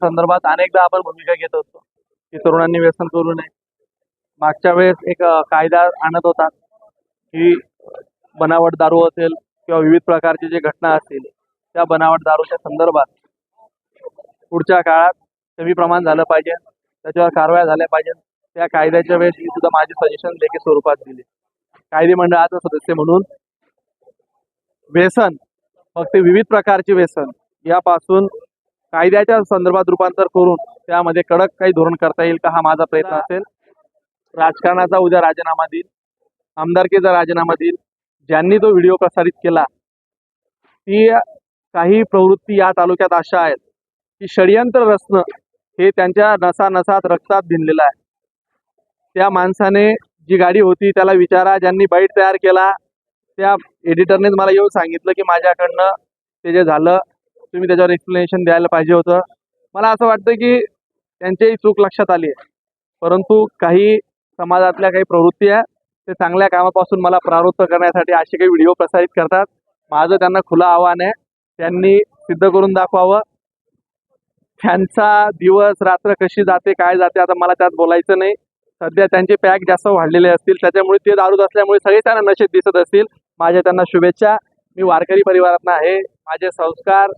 संदर्भात अनेकदा आपण भूमिका घेत असतो की तरुणांनी व्यसन करू नये. मागच्या वेळेस एक कायदा आणत होतात की बनावट दारू असेल किंवा विविध प्रकारचे जे घटना असतील त्या बनावट दारूच्या संदर्भात पुढच्या काळात कमी प्रमाण झालं पाहिजे त्याच्यावर कारवाया झाल्या पाहिजे त्या कायद्याच्या वेळेस मी सुद्धा माझे सजेशन लेखी स्वरूपात दिले. कायदे मंडळाचा सदस्य म्हणून व्यसन फक्त विविध प्रकारचे व्यसन यापासून कायद्याच्या संदर्भात रूपांतर करून त्यामध्ये कडक काही धोरण करता येईल का हा माझा प्रयत्न असेल. राजकारणाचा उद्या राजीनामा देईल. आमदारकीचा राजीनामा देईल. ज्यांनी तो व्हिडिओ प्रसारित केला ती काही प्रवृत्ती या तालुक्यात अशा आहेत की षडयंत्र रचणं हे त्यांच्या नसा नसात रक्तात भिनलेलं आहे. त्या माणसाने जी गाडी होती त्याला विचारा ज्यांनी बाईट तयार केला त्या एडिटरनेच मला येऊन सांगितलं की माझ्याकडनं ते जे झालं तुम्ही त्याच्यावर एक्सप्लेनेशन द्यायला पाहिजे होतं. मला असं वाटतं की त्यांचीही चूक लक्षात आली आहे. परंतु काही समाजातल्या काही प्रवृत्ती आहे ते चांगल्या कामापासून मला प्रवृत्त करण्यासाठी असे काही व्हिडिओ प्रसारित करतात. माझं त्यांना खुलं आव्हान आहे. त्यांनी सिद्ध करून दाखवावं. त्यांचा दिवस रात्र कशी जाते काय जाते आता मला त्यात बोलायचं नाही. सध्या त्यांचे पॅक जास्त वाढलेले असतील. त्याच्यामुळे ते दारूत असल्यामुळे सगळे त्यांना नशेत दिसत असतील. माझ्या त्यांना शुभेच्छा. मी वारकरी परिवारातनं आहे. माझे संस्कार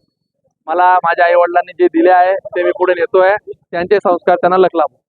मला माझ्या आई वडिलांनी जे दिले आहे ते मी पुढे नेतोय. त्यांचे संस्कार त्यांना लग लाभो